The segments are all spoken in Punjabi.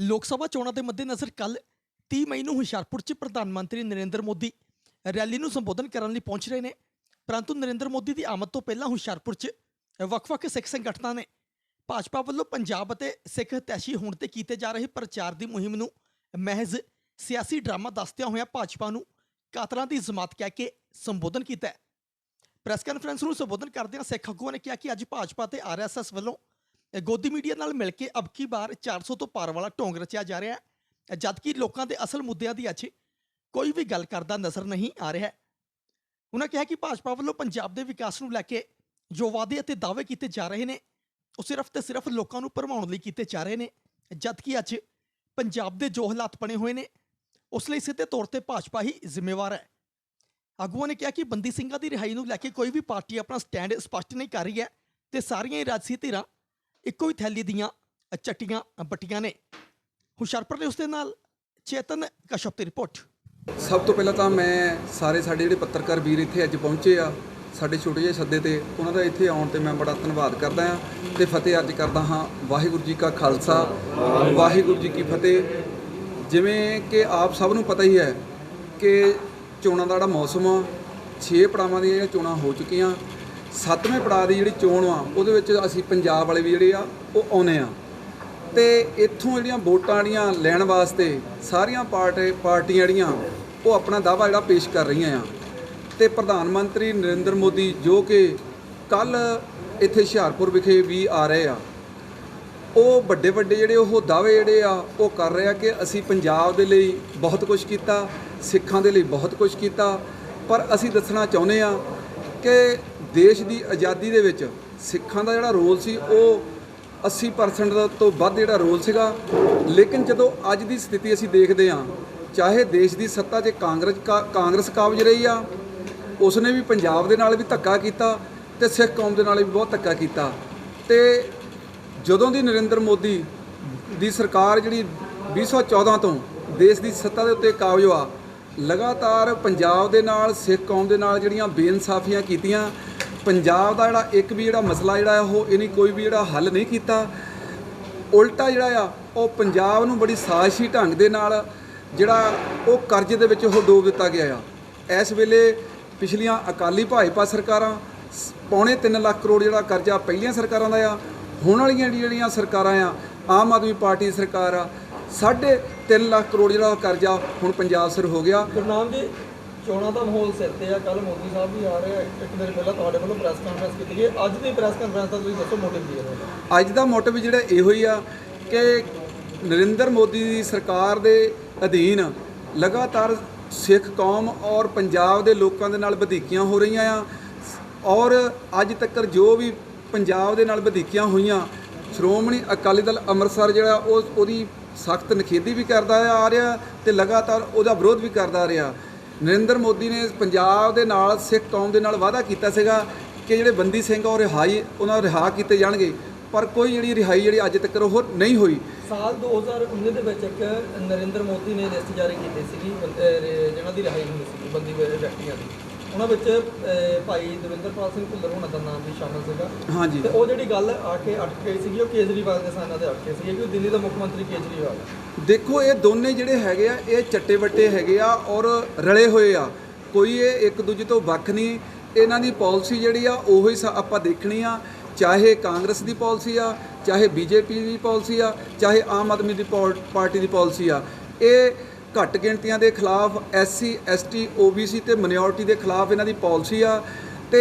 ਲੋਕ ਸਭਾ ਚੋਣਾਂ ਦੇ ਮੱਦੇਨਜ਼ਰ ਕੱਲ 30 ਮਈ ਨੂੰ ਹੁਸ਼ਿਆਰਪੁਰ 'ਚ ਪ੍ਰਧਾਨ ਮੰਤਰੀ ਨਰਿੰਦਰ ਮੋਦੀ ਰੈਲੀ ਨੂੰ ਸੰਬੋਧਨ ਕਰਨ ਲਈ ਪਹੁੰਚ ਰਹੇ ਨੇ। ਪਰੰਤੂ ਨਰਿੰਦਰ ਮੋਦੀ ਦੀ ਆਮਦ ਤੋਂ ਪਹਿਲਾਂ ਹੁਸ਼ਿਆਰਪੁਰ 'ਚ ਵੱਖ-ਵੱਖ ਸਿੱਖ ਸੰਗਠਨਾਂ ਨੇ ਭਾਜਪਾ ਵੱਲੋਂ ਪੰਜਾਬ ਅਤੇ ਸਿੱਖ ਹਤੈਸ਼ੀ ਹੋਣ ਤੇ ਕੀਤੇ ਜਾ ਰਹੇ ਪ੍ਰਚਾਰ ਦੀ ਮੁਹਿੰਮ ਨੂੰ ਮਹਿਜ਼ ਸਿਆਸੀ ਡਰਾਮਾ ਦੱਸਦਿਆਂ ਹੋਇਆਂ ਭਾਜਪਾ ਨੂੰ ਕਾਤਲਾਂ ਦੀ ਜ਼ਮਾਤ ਕਹਿ ਕੇ ਸੰਬੋਧਨ ਕੀਤਾ ਪ੍ਰੈਸ ਕਾਨਫਰੰਸ ਨੂੰ ਸੰਬੋਧਨ ਕਰਦਿਆਂ ਸਿੱਖ ਆਗੂਆਂ ਨੇ ਕਿਹਾ ਕਿ ਅੱਜ ਭਾਜਪਾ ਤੇ ਆਰਐਸਐਸ ਵੱਲੋਂ ਗੋਦੀ ਮੀਡੀਆ ਨਾਲ ਮਿਲ ਕੇ ਅਬਕੀ ਬਾਰ 400 ਤੋਂ ਪਾਰ ਵਾਲਾ ਢੋਂਗ ਰਚਿਆ ਜਾ ਰਿਹਾ ਹੈ। ਜਦਕਿ ਲੋਕਾਂ ਦੇ ਅਸਲ ਮੁੱਦਿਆਂ ਦੀ ਅੱਜ ਕੋਈ ਵੀ ਗੱਲ ਕਰਦਾ ਨਜ਼ਰ ਨਹੀਂ ਆ ਰਿਹਾ ਉਹਨਾਂ ਕਿਹਾ ਕਿ ਭਾਜਪਾ ਵੱਲੋਂ ਪੰਜਾਬ ਦੇ ਵਿਕਾਸ ਨੂੰ ਲੈ ਕੇ ਜੋ ਵਾਅਦੇ ਅਤੇ ਦਾਅਵੇ ਕੀਤੇ ਜਾ ਰਹੇ ਨੇ, ਉਹ ਸਿਰਫ ਤੇ ਸਿਰਫ ਲੋਕਾਂ ਨੂੰ ਭਰਮਾਉਣ ਲਈ ਕੀਤੇ ਜਾ ਰਹੇ ਨੇ ਜਦਕਿ ਅੱਜ ਪੰਜਾਬ ਦੇ ਜੋ ਹਾਲਾਤ ਬਣੇ ਹੋਏ ਨੇ, ਉਸ ਲਈ ਸਿੱਧੇ ਤੌਰ ਤੇ ਭਾਜਪਾ ਹੀ ਜ਼ਿੰਮੇਵਾਰ ਹੈ। ਆਗੂਆਂ ਨੇ ਕਿਹਾ ਕਿ ਬੰਦੀ ਸਿੰਘਾਂ ਦੀ ਰਿਹਾਈ ਨੂੰ ਲੈ ਕੇ ਕੋਈ ਵੀ ਪਾਰਟੀ ਆਪਣਾ ਸਟੈਂਡ ਸਪਸ਼ਟ ਨਹੀਂ ਕਰ ਰਹੀ ਹੈ ਤੇ ਸਾਰੀਆਂ ਹੀ ਰਾਜਸੀ ਧਿਰਾਂ ਇੱਕੋ ਹੀ ਥੈਲੀ ਦੀਆਂ ਚੱਟੀਆਂ ਬੱਟੀਆਂ ਨੇ। ਹੁਸ਼ਿਆਰਪੁਰ ਦੇ ਉਸ ਨਾਲ ਚੇਤਨ ਕਸ਼ਪ ਦੀ ਰਿਪੋਰਟ। ਸਭ ਤੋਂ ਪਹਿਲਾਂ ਤਾਂ ਮੈਂ ਸਾਰੇ ਸਾਡੇ ਜਿਹੜੇ ਪੱਤਰਕਾਰ ਵੀਰ ਇੱਥੇ ਅੱਜ ਪਹੁੰਚੇ ਆ, ਸਾਡੇ ਛੋਟੇ ਜਿਹੇ ਸੱਦੇ ਤੇ, ਉਹਨਾਂ ਦਾ ਇੱਥੇ ਆਉਣ ਤੇ ਮੈਂ ਬੜਾ ਧੰਨਵਾਦ ਕਰਦਾ ਹਾਂ ਤੇ ਫਤਿਹ ਅੱਜ ਕਰਦਾ ਹਾਂ ਵਾਹਿਗੁਰੂ ਜੀ ਕਾ ਖਾਲਸਾ, ਵਾਹਿਗੁਰੂ ਜੀ ਕੀ ਫਤਿਹ। ਜਿਵੇਂ ਕਿ ਆਪ ਸਭ ਨੂੰ ਪਤਾ ਹੀ ਹੈ ਕਿ ਚੋਣਾਂ ਦਾ ਜਿਹੜਾ ਮੌਸਮ ਆ 6 ਪੜਾਵਾਂ ਦੀਆਂ ਜਿਹੜੀਆਂ ਚੋਣਾਂ ਹੋ ਚੁੱਕੀਆਂ ਸੱਤਵੇਂ ਪੜਾਅ ਦੀ ਜਿਹੜੀ ਚੋਣ ਆ, ਉਹਦੇ ਵਿੱਚ ਅਸੀਂ ਪੰਜਾਬ ਵਾਲੇ ਵੀ ਜਿਹੜੇ ਆ, ਉਹ ਆਉਨੇ ਆ। ਤੇ ਇੱਥੋਂ ਜਿਹੜੀਆਂ ਵੋਟਾਂ ਜਿਹੜੀਆਂ ਲੈਣ ਵਾਸਤੇ ਸਾਰੀਆਂ ਪਾਰਟੀ, ਪਾਰਟੀਆਂ ਜਿਹੜੀਆਂ, ਉਹ ਆਪਣਾ ਦਾਅਵਾ ਜਿਹੜਾ ਪੇਸ਼ ਕਰ ਰਹੀਆਂ ਆ। ਤੇ ਪ੍ਰਧਾਨ ਮੰਤਰੀ ਨਰਿੰਦਰ ਮੋਦੀ ਜੋ ਕਿ ਕੱਲ ਇੱਥੇ ਹੁਸ਼ਿਆਰਪੁਰ ਵਿਖੇ ਵੀ ਆ ਰਹੇ ਆ, ਉਹ ਵੱਡੇ ਵੱਡੇ ਜਿਹੜੇ ਉਹ ਦਾਅਵੇ ਜਿਹੜੇ ਆ, ਉਹ ਕਰ ਰਹੇ ਆ ਕਿ ਅਸੀਂ ਪੰਜਾਬ ਦੇ ਲਈ ਬਹੁਤ ਕੁਝ ਕੀਤਾ, ਸਿੱਖਾਂ ਦੇ ਲਈ ਬਹੁਤ ਕੁਝ ਕੀਤਾ। ਪਰ ਅਸੀਂ ਦੱਸਣਾ ਚਾਹੁੰਦੇ ਆ ਕਿ ਦੇਸ਼ ਦੀ ਆਜ਼ਾਦੀ ਦੇ ਵਿੱਚ ਸਿੱਖਾਂ ਦਾ ਜਿਹੜਾ ਰੋਲ ਸੀ, ਉਹ 80% ਤੋਂ ਵੱਧ ਜਿਹੜਾ ਰੋਲ ਸੀਗਾ। ਲੇਕਿਨ ਜਦੋਂ ਅੱਜ ਦੀ ਸਥਿਤੀ ਅਸੀਂ ਦੇਖਦੇ ਹਾਂ, ਚਾਹੇ ਦੇਸ਼ ਦੀ ਸੱਤਾ 'ਚ ਕਾਂਗਰਸ ਕਾ- ਕਾਂਗਰਸ ਕਾਬਜ ਰਹੀ ਆ, ਉਸਨੇ ਵੀ ਪੰਜਾਬ ਦੇ ਨਾਲ ਵੀ ਧੱਕਾ ਕੀਤਾ ਤੇ ਸਿੱਖ ਕੌਮ ਦੇ ਨਾਲ ਵੀ ਬਹੁਤ ਧੱਕਾ ਕੀਤਾ। ਤੇ ਜਦੋਂ ਦੀ ਨਰਿੰਦਰ ਮੋਦੀ ਦੀ ਸਰਕਾਰ ਜਿਹੜੀ 2014 ਤੋਂ ਦੇਸ਼ ਦੀ ਸੱਤਾ ਦੇ ਉੱਤੇ ਕਾਬਜ ਹੋਆ ਲਗਾਤਾਰ ਪੰਜਾਬ ਦੇ ਨਾਲ, ਸਿੱਖ ਕੌਮ ਦੇ ਨਾਲ ਜਿਹੜੀਆਂ ਬੇਇਨਸਾਫੀਆਂ ਕੀਤੀਆਂ, ਪੰਜਾਬ ਦਾ ਜਿਹੜਾ ਇੱਕ ਵੀ ਜਿਹੜਾ ਮਸਲਾ ਜਿਹੜਾ ਹੈ, ਉਹ ਇਹਨੇ ਕੋਈ ਵੀ ਜਿਹੜਾ ਹੱਲ ਨਹੀਂ ਕੀਤਾ। ਉਲਟਾ ਜਿਹੜਾ ਆ, ਉਹ ਪੰਜਾਬ ਨੂੰ ਬੜੀ ਸਾਜ਼ਿਸ਼ੀ ਢੰਗ ਦੇ ਨਾਲ ਜਿਹੜਾ ਉਹ ਕਰਜ਼ੇ ਦੇ ਵਿੱਚ ਉਹ ਡੋਬ ਦਿੱਤਾ ਗਿਆ ਆ। ਇਸ ਵੇਲੇ ਪਿਛਲੀਆਂ ਅਕਾਲੀ ਭਾਜਪਾ ਸਰਕਾਰਾਂ ਸ- ਪੌਣੇ 3 ਲੱਖ ਕਰੋੜ ਜਿਹੜਾ ਕਰਜ਼ਾ ਪਹਿਲੀਆਂ ਸਰਕਾਰਾਂ ਦਾ ਆ, ਹੁਣ ਵਾਲੀਆਂ ਜਿਹੜੀਆਂ ਸਰਕਾਰਾਂ ਆ, ਆਮ ਆਦਮੀ ਪਾਰਟੀ ਦੀ ਸਰਕਾਰ ਆ ਸਾਢੇ 3 ਲੱਖ ਕਰੋੜ ਜਿਹੜਾ ਕਰਜ਼ਾ ਹੁਣ ਪੰਜਾਬ ਸਿਰ ਹੋ ਗਿਆ। ਗੁਰਨਾਮ ਜੀ ਚੋਣਾਂ ਦਾ ਮਾਹੌਲ ਸਿਰ ਤੇ ਆ। ਕੱਲ ਮੋਦੀ ਸਾਹਿਬ ਵੀ ਆ ਰਹੇ ਆ। ਇੱਕ ਦਿਨ ਪਹਿਲਾਂ ਤੁਹਾਡੇ ਵੱਲੋਂ ਪ੍ਰੈਸ ਕਾਨਫਰੰਸ ਕੀਤੀ ਗਈ। ਅੱਜ ਦੀ ਪ੍ਰੈਸ ਕਾਨਫਰੰਸ ਦਾ ਤੁਸੀਂ ਦੱਸੋ ਮੋਟਿਵ ਕੀ ਹੈ ਅੱਜ ਦਾ ਮੋਟਿਵ ਜਿਹੜਾ ਇਹੋ ਹੀ ਆ ਕਿ ਨਰਿੰਦਰ ਮੋਦੀ ਦੀ ਸਰਕਾਰ ਦੇ ਅਧੀਨ ਲਗਾਤਾਰ ਸਿੱਖ ਕੌਮ ਔਰ ਪੰਜਾਬ ਦੇ ਲੋਕਾਂ ਦੇ ਨਾਲ ਵਧੀਕੀਆਂ ਹੋ ਰਹੀਆਂ ਆ। ਔਰ ਅੱਜ ਤੱਕ ਜੋ ਵੀ ਪੰਜਾਬ ਦੇ ਨਾਲ ਵਧੀਕੀਆਂ ਹੋਈਆਂ ਸ਼੍ਰੋਮਣੀ ਅਕਾਲੀ ਦਲ ਅੰਮ੍ਰਿਤਸਰ ਜਿਹੜਾ ਉਹ ਉਹਦੀ ਸਖਤ ਨਖੇਦੀ ਵੀ ਕਰਦਾ ਆ ਰਿਹਾ ਤੇ ਲਗਾਤਾਰ ਉਹਦਾ ਵਿਰੋਧ ਵੀ ਕਰਦਾ ਰਿਹਾ। ਨਰਿੰਦਰ ਮੋਦੀ ਨੇ ਪੰਜਾਬ ਦੇ ਨਾਲ, ਸਿੱਖ ਕੌਮ ਦੇ ਨਾਲ ਵਾਅਦਾ ਕੀਤਾ ਸੀਗਾ ਕਿ ਜਿਹੜੇ ਬੰਦੀ ਸਿੰਘ ਔਰ ਰਿਹਾਈ ਉਹਨਾਂ ਰਿਹਾ ਕੀਤੇ ਜਾਣਗੇ। ਪਰ ਕੋਈ ਜਿਹੜੀ ਰਿਹਾਈ ਜਿਹੜੀ ਅੱਜ ਤੱਕ ਉਹ ਨਹੀਂ ਹੋਈ। ਸਾਲ 2019 ਦੇ ਵਿੱਚ ਇੱਕ ਨਰਿੰਦਰ ਮੋਦੀ ਨੇ ਲਿਸਟ ਜਾਰੀ ਕੀਤੀ ਸੀਗੀ ਬੰਦ- ਦੀ ਰਿਹਾਈ ਹੋਣੀ ਸੀਗੀ, ਬੰਦੀ ਵਿਅਕਤੀਆਂ ਦੀ। ਉਹਨਾਂ ਵਿੱਚ ਅਹ, ਭਾਈ ਦਵਿੰਦਰਪਾਲ ਸਿੰਘ ਭੁੱਲਰ ਹੋਣਾ ਦਾ ਨਾਮ ਵੀ ਸ਼ਾਮਲ ਸੀਗਾ। ਹਾਂਜੀ। ਤੇ ਉਹ ਜਿਹੜੀ ਗੱਲ ਆ ਕੇ ਅਟਕ ਗਈ ਸੀਗੀ ਉਹ ਕੇਜਰੀਵਾਲ ਦੇ ਸਾਨਾਂ ਅਟਕੇ ਸੀਗੇ ਕਿ ਦਿੱਲੀ ਦਾ ਮੁੱਖ ਮੰਤਰੀ ਕੇਜਰੀਵਾਲ ਹੈ ਦੇਖੋ ਇਹ ਦੋਨੇ ਜਿਹੜੇ ਹੈਗੇ ਆ ਇਹ ਚੱਟੇ ਵੱਟੇ ਹੈਗੇ ਆ ਔਰ ਰਲੇ ਹੋਏ ਆ। ਕੋਈ ਇਹ ਇੱਕ ਦੂਜੇ ਤੋਂ ਵੱਖ ਨਹੀਂ। ਇਹਨਾਂ ਦੀ ਪਾਲਿਸੀ ਜਿਹੜੀ ਆ ਉਹੀ ਸ- ਆਪਾਂ ਦੇਖਣੀ ਆ ਚਾਹੇ ਕਾਂਗਰਸ ਦੀ ਪਾਲਿਸੀ ਆ ਚਾਹੇ ਬੀਜੇਪੀ ਦੀ ਪਾਲਿਸੀ ਆ ਚਾਹੇ ਆਮ ਆਦਮੀ ਦੀ ਪੌਲ- ਪਾਰਟੀ ਦੀ ਪਾਲਿਸੀ ਆ। ਇਹ ਘੱਟ ਗਿਣਤੀਆਂ ਦੇ ਖਿਲਾਫ ਐਸਸੀ, ਐਸਟੀ, ਓਬੀਸੀ ਤੇ ਮਿਨੋਰਟੀ ਦੇ ਖਿਲਾਫ ਇਹਨਾਂ ਦੀ ਪਾਲਿਸੀ ਆ ਤੇ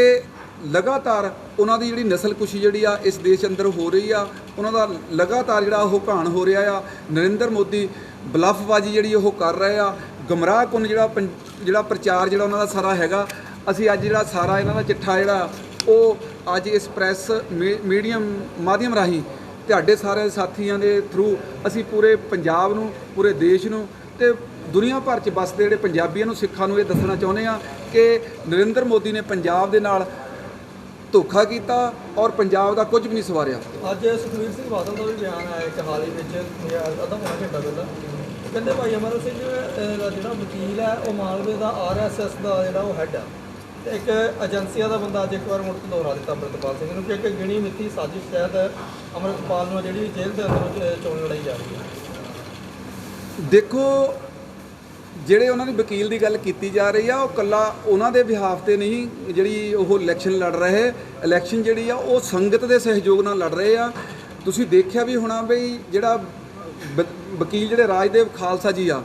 ਲਗਾਤਾਰ ਉਹਨਾਂ ਦੀ ਜਿਹੜੀ ਨਸਲਕੁਸ਼ੀ ਜਿਹੜੀ ਆ ਇਸ ਦੇਸ਼ ਅੰਦਰ ਹੋ ਰਹੀ ਆ, ਉਹਨਾਂ ਦਾ ਲਗਾਤਾਰ ਜਿਹੜਾ ਉਹ ਘਾਣ ਹੋ ਰਿਹਾ ਆ। ਨਰਿੰਦਰ ਮੋਦੀ ਬਲਫਬਾਜ਼ੀ ਜਿਹੜੀ ਉਹ ਕਰ ਰਹੇ ਆ ਗਮਰਾਹਕੁਨ ਜਿਹੜਾ ਪੰ- ਜਿਹੜਾ ਪ੍ਰਚਾਰ ਜਿਹੜਾ ਉਹਨਾਂ ਦਾ ਸਾਰਾ ਹੈਗਾ, ਅਸੀਂ ਅੱਜ ਜਿਹੜਾ ਸਾਰਾ ਇਹਨਾਂ ਦਾ ਚਿੱਠਾ ਜਿਹੜਾ, ਉਹ ਅੱਜ ਇਸ ਪ੍ਰੈਸ ਮੀਡੀਅਮ ਮਾਧਿਅਮ ਰਾਹੀਂ ਤੁਹਾਡੇ ਸਾਰੇ ਸਾਥੀਆਂ ਦੇ ਥਰੂ ਅਸੀਂ ਪੂਰੇ ਪੰਜਾਬ ਨੂੰ, ਪੂਰੇ ਦੇਸ਼ ਨੂੰ ਤੇ ਦੁਨੀਆ ਭਰ 'ਚ ਵੱਸਦੇ ਜਿਹੜੇ ਪੰਜਾਬੀਆਂ ਨੂੰ ਸਿੱਖਾਂ ਨੂੰ ਇਹ ਦੱਸਣਾ ਚਾਹੁੰਦੇ ਆ ਕਿ ਨਰਿੰਦਰ ਮੋਦੀ ਨੇ ਪੰਜਾਬ ਦੇ ਨਾਲ ਧੋਖਾ ਕੀਤਾ ਔਰ ਪੰਜਾਬ ਦਾ ਕੁਝ ਵੀ ਨਹੀਂ ਸਵਾਰਿਆ। ਅੱਜ ਸੁਖਵੀਰ ਸਿੰਘ ਬਾਦਲ ਦਾ ਵੀ ਬਿਆਨ ਆਇਆ ਇੱਕ ਹਾਲ ਹੀ ਵਿੱਚ ਅੱਧਾ ਪੌਣਾ ਘੰਟਾ ਪਹਿਲਾਂ। ਕਹਿੰਦੇ ਭਾਈ ਅਮਰ ਸਿੰਘ ਦਾ ਜਿਹੜਾ ਵਕੀਲ ਹੈ, ਉਹ ਮਾਲਵੇ ਦਾ ਆਰਐਸਐਸ ਦਾ ਜਿਹੜਾ ਉਹ ਹੈੱਡ ਆ। ਤੇ ਇੱਕ ਏਜੰਸੀਆਂ ਦਾ ਬੰਦਾ ਅੱਜ ਇੱਕ ਵਾਰ ਮੁੜ ਤੋਂ ਦੁਹਰਾ ਦਿੱਤਾ ਅੰਮ੍ਰਿਤਪਾਲ ਸਿੰਘ ਨੂੰ ਕਿ ਇੱਕ ਗਿਣੀ ਮਿੱਥੀ ਸਾਜ਼ਿਸ਼ ਤਹਿਤ ਅੰਮ੍ਰਿਤਪਾਲ ਨੂੰ ਜਿਹੜੀ ਜੇਲ੍ਹ ਦੇ ਅੰਦਰ ਚੋਣ ਲੜਾਈ ਜਾ ਰਹੀ ਹੈ। ਦੇਖੋ, ਜਿਹੜੇ ਉਹਨਾਂ ਦੀ ਵਕੀਲ ਦੀ ਗੱਲ ਕੀਤੀ ਜਾ ਰਹੀ ਆ, ਉਹ ਕੱਲਾ ਉਹਨਾਂ ਦੇ ਬਿਹਾਫ ਤੇ ਨਹੀਂ, ਜਿਹੜੀ ਉਹ ਇਲੈਕਸ਼ਨ ਲੜ ਰਹੇ ਇਲੈਕਸ਼ਨ ਜਿਹੜੀ ਆ, ਉਹ ਸੰਗਤ ਦੇ ਸਹਿਯੋਗ ਨਾਲ ਲੜ ਰਹੇ ਆ। ਤੁਸੀਂ ਦੇਖਿਆ ਵੀ ਹੋਣਾ ਬਈ, ਜਿਹੜਾ ਵ- ਵਕੀਲ ਜਿਹੜੇ ਰਾਜਦੇਵ ਖਾਲਸਾ ਜੀ ਆ,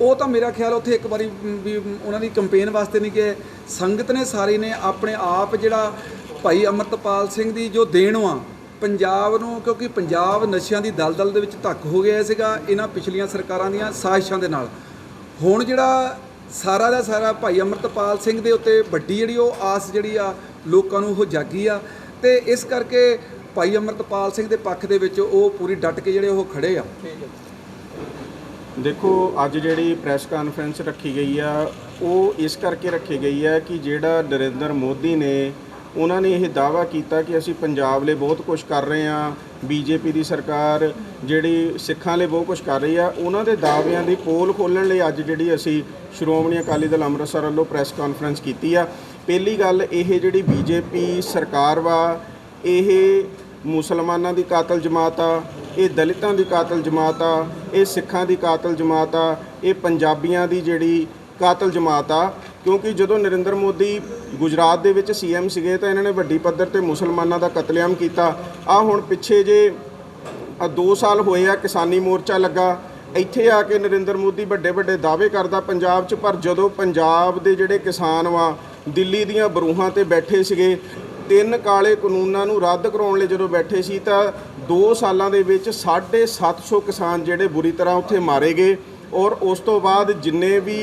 ਉਹ ਤਾਂ ਮੇਰਾ ਖਿਆਲ ਉੱਥੇ ਇੱਕ ਵਾਰੀ ਵੀ ਉਹਨਾਂ ਦੀ ਕੰਪੇਨ ਵਾਸਤੇ ਨਹੀਂ ਗਏ। ਸੰਗਤ ਨੇ ਸਾਰੀ ਨੇ ਆਪਣੇ ਆਪ ਜਿਹੜਾ ਭਾਈ ਅਮਰਤਪਾਲ ਸਿੰਘ ਦੀ ਜੋ ਦੇਣ ਆ ਪੰਜਾਬ ਨੂੰ, ਕਿਉਂਕਿ ਪੰਜਾਬ ਨਸ਼ਿਆਂ ਦੀ ਦਲਦਲ ਦੇ ਵਿੱਚ ਧੱਕ ਹੋ ਗਿਆ ਸੀਗਾ ਇਹਨਾਂ ਪਿਛਲੀਆਂ ਸਰਕਾਰਾਂ ਦੀਆਂ ਸਾਜ਼ਿਸ਼ਾਂ ਦੇ ਨਾਲ। ਹੁਣ ਜਿਹੜਾ ਸਾਰਾ ਦਾ ਸਾਰਾ ਭਾਈ ਅਮਰਤਪਾਲ ਸਿੰਘ ਦੇ ਉੱਤੇ ਵੱਡੀ ਜਿਹੜੀ ਉਹ ਆਸ ਜਿਹੜੀ ਆ ਲੋਕਾਂ ਨੂੰ ਉਹ ਜਾਗੀ ਆ ਤੇ ਇਸ ਕਰਕੇ ਭਾਈ ਅਮਰਤਪਾਲ ਸਿੰਘ ਦੇ ਪੱਖ ਦੇ ਵਿੱਚ ਉਹ ਪੂਰੀ ਡਟ ਕੇ ਜਿਹੜੇ ਉਹ ਖੜੇ ਆ। ਦੇਖੋ, ਅੱਜ ਜਿਹੜੀ ਪ੍ਰੈਸ ਕਾਨਫਰੰਸ ਰੱਖੀ ਗਈ ਆ, ਉਹ ਇਸ ਕਰਕੇ ਰੱਖੀ ਗਈ ਆ ਕਿ ਜਿਹੜਾ ਨਰਿੰਦਰ ਮੋਦੀ ਨੇ ਉਹਨਾਂ ਨੇ ਇਹ ਦਾਅਵਾ ਕੀਤਾ ਕਿ ਅਸੀਂ ਪੰਜਾਬ ਲਈ ਬਹੁਤ ਕੁਝ ਕਰ ਰਹੇ ਆ ਬੀਜੇਪੀ ਦੀ ਸਰਕਾਰ ਜਿਹੜੀ ਸਿੱਖਾਂ ਲਈ ਬਹੁਤ ਕੁਝ ਕਰ ਰਹੀ ਆ, ਉਹਨਾਂ ਦੇ ਦਾਅਵਿਆਂ ਦੀ ਪੋਲ ਖੋਲਣ ਲਈ ਅੱਜ ਜਿਹੜੀ ਅਸੀਂ ਸ਼੍ਰੋਮਣੀ ਅਕਾਲੀ ਦਲ ਅੰਮ੍ਰਿਤਸਰ ਵੱਲੋਂ ਪ੍ਰੈਸ ਕਾਨਫਰੰਸ ਕੀਤੀ ਆ। ਪਹਿਲੀ ਗੱਲ ਇਹ ਜਿਹੜੀ ਬੀਜੇਪੀ ਸਰਕਾਰ ਵਾ, ਇਹ ਮੁਸਲਮਾਨਾਂ ਦੀ ਕਾਤਲ ਜਮਾਤ ਆ, ਇਹ ਦਲਿਤਾਂ ਦੀ ਕਾਤਲ ਜਮਾਤ ਆ, ਇਹ ਸਿੱਖਾਂ ਦੀ ਕਾਤਲ ਜਮਾਤ ਆ, ਇਹ ਪੰਜਾਬੀਆਂ ਦੀ ਜਿਹੜੀ ਕਾਤਲ ਜਮਾਤ ਆ ਕਿਉਂਕਿ ਜਦੋਂ ਨਰਿੰਦਰ ਮੋਦੀ ਗੁਜਰਾਤ ਦੇ ਵਿੱਚ ਸੀਐਮ ਸੀਗੇ ਤਾਂ ਇਹਨਾਂ ਨੇ ਵੱਡੀ ਪੱਧਰ ਤੇ ਮੁਸਲਮਾਨਾਂ ਦਾ ਕਤਲੇਆਮ ਕੀਤਾ। ਆ ਹੁਣ ਪਿੱਛੇ ਜੇ ਆ 2 ਸਾਲ ਹੋਏ ਆ ਕਿਸਾਨੀ ਮੋਰਚਾ ਲੱਗਾ, ਇੱਥੇ ਆ ਕੇ ਨਰਿੰਦਰ ਮੋਦੀ ਵੱਡੇ ਵੱਡੇ ਦਾਅਵੇ ਕਰਦਾ ਪੰਜਾਬ 'ਚ, ਪਰ ਜਦੋਂ ਪੰਜਾਬ ਦੇ ਜਿਹੜੇ ਕਿਸਾਨ ਵਾ, ਦਿੱਲੀ ਦੀਆਂ ਬਰੂਹਾਂ ਤੇ ਬੈਠੇ ਸੀਗੇ, ਤਿੰਨ ਕਾਲੇ ਕਾਨੂੰਨਾਂ ਨੂੰ ਰੱਦ ਕਰਾਉਣ ਲਈ ਜਦੋਂ ਬੈਠੇ ਸੀ, ਤਾਂ 2 ਸਾਲਾਂ ਦੇ ਵਿੱਚ 750 ਕਿਸਾਨ ਜਿਹੜੇ ਬੁਰੀ ਤਰ੍ਹਾਂ ਉੱਥੇ ਮਾਰੇ ਗਏ ਔਰ ਉਸ ਤੋਂ ਬਾਅਦ ਜਿੰਨੇ ਵੀ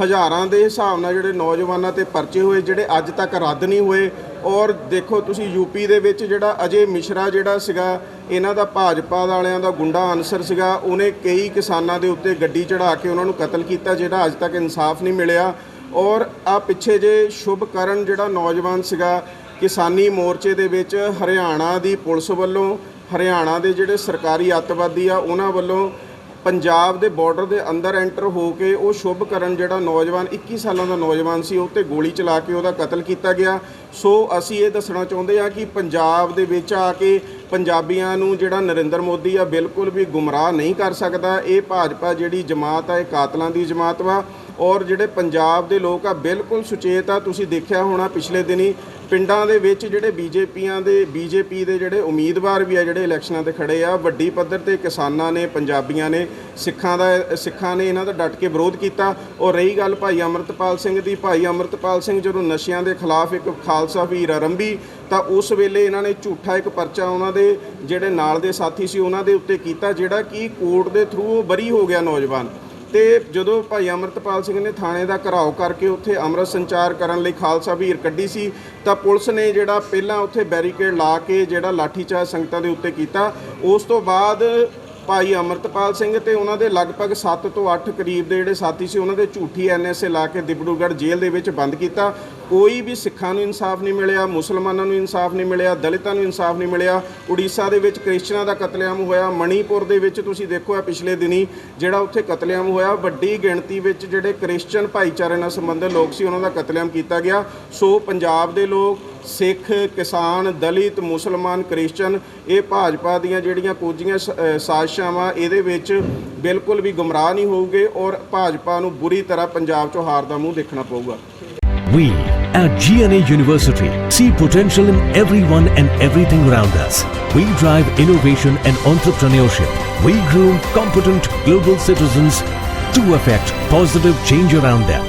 ਹਜ਼ਾਰਾਂ ਦੇ ਹਿਸਾਬ ਨਾਲ ਜਿਹੜੇ ਨੌਜਵਾਨਾਂ ਤੇ ਪਰਚੇ ਹੋਏ, ਜਿਹੜੇ ਅੱਜ ਤੱਕ ਰੱਦ ਨਹੀਂ ਹੋਏ। ਔਰ ਦੇਖੋ ਤੁਸੀਂ ਯੂਪੀ ਦੇ ਵਿੱਚ ਜਿਹੜਾ ਅਜੇ ਮਿਸ਼ਰਾ ਜਿਹੜਾ ਸੀਗਾ, ਇਹਨਾਂ ਦਾ ਭਾਜਪਾ ਵਾਲਿਆਂ ਦਾ ਗੁੰਡਾ ਅਨਸਰ ਸੀਗਾ, ਉਹਨੇ ਕਈ ਕਿਸਾਨਾਂ ਦੇ ਉੱਤੇ ਗੱਡੀ ਚੜਾ ਕੇ ਉਹਨਾਂ ਨੂੰ ਕਤਲ ਕੀਤਾ, ਜਿਹੜਾ ਅੱਜ ਤੱਕ ਇਨਸਾਫ ਨਹੀਂ ਮਿਲਿਆ। ਔਰ ਆ ਪਿੱਛੇ ਜੇ ਸ਼ੁਭਕਰਨ ਜਿਹੜਾ ਨੌਜਵਾਨ ਸੀਗਾ, ਕਿਸਾਨੀ ਮੋਰਚੇ ਦੇ ਵਿੱਚ ਹਰਿਆਣਾ ਦੀ ਪੁਲਿਸ ਵੱਲੋਂ, ਹਰਿਆਣਾ ਦੇ ਜਿਹੜੇ ਸਰਕਾਰੀ ਅੱਤਵਾਦੀ ਆ, ਉਹਨਾਂ ਵੱਲੋਂ ਪੰਜਾਬ ਦੇ ਬਾਰਡਰ ਦੇ ਅੰਦਰ ਐਂਟਰ ਹੋ ਕੇ ਉਹ ਸ਼ੁਭ ਕਰਨ ਜਿਹੜਾ ਨੌਜਵਾਨ 21 ਸਾਲਾਂ ਦਾ ਨੌਜਵਾਨ ਸੀ, ਉਹ ਤੇ ਗੋਲੀ ਚਲਾ ਕੇ ਉਹਦਾ ਕਤਲ ਕੀਤਾ ਗਿਆ। ਸੋ ਅਸੀਂ ਇਹ ਦੱਸਣਾ ਚਾਹੁੰਦੇ ਹਾਂ ਕਿ ਪੰਜਾਬ ਦੇ ਵਿੱਚ ਆ ਕੇ ਪੰਜਾਬੀਆਂ ਨੂੰ ਜਿਹੜਾ ਨਰਿੰਦਰ ਮੋਦੀ ਆ, ਬਿਲਕੁਲ ਵੀ ਗੁੰਮਰਾਹ ਨਹੀਂ ਕਰ ਸਕਦਾ। ਇਹ ਭਾਜਪਾ ਜਿਹੜੀ ਜਮਾਤ ਆ, ਇਹ ਕਾਤਲਾਂ ਦੀ ਜਮਾਤ ਵਾ। ਔਰ ਜਿਹੜੇ ਪੰਜਾਬ ਦੇ ਲੋਕ ਆ, ਬਿਲਕੁਲ ਸੁਚੇਤ ਆ। ਤੁਸੀਂ ਦੇਖਿਆ ਹੋਣਾ ਪਿਛਲੇ ਦਿਨੀ ਪਿੰਡਾਂ ਦੇ ਵਿੱਚ ਜਿਹੜੇ ਬੀਜੇਪੀਆਂ ਦੇ, ਬੀਜੇਪੀ ਦੇ ਜਿਹੜੇ ਉਮੀਦਵਾਰ ਵੀ ਆ, ਜਿਹੜੇ ਇਲੈਕਸ਼ਨਾਂ ਤੇ ਖੜੇ ਆ, ਵੱਡੀ ਪੱਧਰ ਤੇ ਕਿਸਾਨਾਂ ਨੇ, ਪੰਜਾਬੀਆਂ ਨੇ, ਸਿੱਖਾਂ ਦਾ, ਸਿੱਖਾਂ ਨੇ ਇਹਨਾਂ ਦਾ ਡਟ ਕੇ ਵਿਰੋਧ ਕੀਤਾ। ਔਰ ਰਹੀ ਗੱਲ ਭਾਈ ਅਮਰਤਪਾਲ ਸਿੰਘ ਦੀ, ਭਾਈ ਅਮਰਤਪਾਲ ਸਿੰਘ ਜਦੋਂ ਨਸ਼ਿਆਂ ਦੇ ਖਿਲਾਫ ਇੱਕ ਖਾਲਸਾ ਵੀਰ ਆਰੰਭੀ, ਤਾਂ ਉਸ ਵੇਲੇ ਇਹਨਾਂ ਨੇ ਝੂਠਾ ਇੱਕ ਪਰਚਾ ਉਹਨਾਂ ਦੇ ਜਿਹੜੇ ਨਾਲ ਦੇ ਸਾਥੀ ਸੀ, ਉਹਨਾਂ ਦੇ ਉੱਤੇ ਕੀਤਾ, ਜਿਹੜਾ ਕਿ ਕੋਰਟ ਦੇ ਥਰੂ ਬਰੀ ਹੋ ਗਿਆ ਨੌਜਵਾਨ। ਤੇ ਜਦੋਂ ਭਾਈ ਅਮਰਤਪਾਲ ਸਿੰਘ ਨੇ ਥਾਣੇ ਦਾ ਘਰਾਓ ਕਰਕੇ ਉੱਥੇ ਅੰਮ੍ਰਿਤ ਸੰਚਾਰ ਕਰਨ ਲਈ ਖਾਲਸਾ ਵੀਰ ਕੱਢੀ ਸੀ, ਤਾਂ ਪੁਲਿਸ ਨੇ ਜਿਹੜਾ ਪਹਿਲਾਂ ਉੱਥੇ ਬੈਰੀਕੇਡ ਲਾ ਕੇ ਜਿਹੜਾ ਲਾਠੀਚਾਰਜ ਸੰਗਤਾਂ ਦੇ ਉੱਤੇ ਕੀਤਾ, ਉਸ ਤੋਂ ਬਾਅਦ ਭਾਈ ਅਮਰਤਪਾਲ ਸਿੰਘ ਤੇ ਉਹਨਾਂ ਦੇ ਲਗਭਗ 7 ਤੋਂ 8 ਕਰੀਬ ਦੇ ਜਿਹੜੇ ਸਾਥੀ ਸੀ, ਉਹਨਾਂ ਦੇ ਝੂਠੀ ਐਨਐਸਏ ਲਾ ਕੇ ਦਿਬੜੂਗੜ੍ਹ ਜੇਲ੍ਹ ਦੇ ਵਿੱਚ ਬੰਦ ਕੀਤਾ। ਕੋਈ ਵੀ ਸਿੱਖਾਂ ਨੂੰ ਇਨਸਾਫ ਨਹੀਂ ਮਿਲਿਆ, ਮੁਸਲਮਾਨਾਂ ਨੂੰ ਇਨਸਾਫ ਨਹੀਂ ਮਿਲਿਆ, ਦਲਿਤਾਂ ਨੂੰ ਇਨਸਾਫ ਨਹੀਂ ਮਿਲਿਆ। ਉੜੀਸਾ ਦੇ ਵਿੱਚ ਕ੍ਰਿਸਚਨਾਂ ਦਾ ਕਤਲੇਆਮ ਹੋਇਆ। ਮਣੀਪੁਰ ਦੇ ਵਿੱਚ ਤੁਸੀਂ ਦੇਖੋ ਆ ਪਿਛਲੇ ਦਿਨੀ ਜਿਹੜਾ ਉੱਥੇ ਕਤਲੇਆਮ ਹੋਇਆ, ਵੱਡੀ ਗਿਣਤੀ ਵਿੱਚ ਜਿਹੜੇ ਕ੍ਰਿਸਚਨ ਭਾਈਚਾਰੇ ਨਾਲ ਸੰਬੰਧਿਤ ਲੋਕ ਸੀ, ਉਹਨਾਂ ਦਾ ਕਤਲੇਆਮ ਕੀਤਾ ਗਿਆ। ਸੋ ਪੰਜਾਬ ਦੇ ਲੋਕ ਸਿੱਖ ਕਿਸਾਨ ਦਲਿਤ ਮੁਸਲਮਾਨ ਕ੍ਰਿਸਚਨ ਇਹ ਭਾਜਪਾ ਦੀਆਂ ਜਿਹੜੀਆਂ ਕੋਝੀਆਂ ਸ- ਅ, ਸਾਜ਼ਿਸ਼ਾਂ ਵਾ ਇਹਦੇ ਵਿੱਚ ਬਿਲਕੁਲ ਵੀ ਗੁੰਮਰਾਹ ਨਹੀਂ ਹੋਊਗੇ ਔਰ ਭਾਜਪਾ ਨੂੰ ਬੁਰੀ ਤਰ੍ਹਾਂ ਪੰਜਾਬ 'ਚੋਂ ਹਾਰ ਦਾ ਮੂੰਹ ਦੇਖਣਾ ਪਊਗਾ We at GNA University see potential in everyone and everything around us. We drive innovation and entrepreneurship. We groom competent global citizens to affect positive change around them.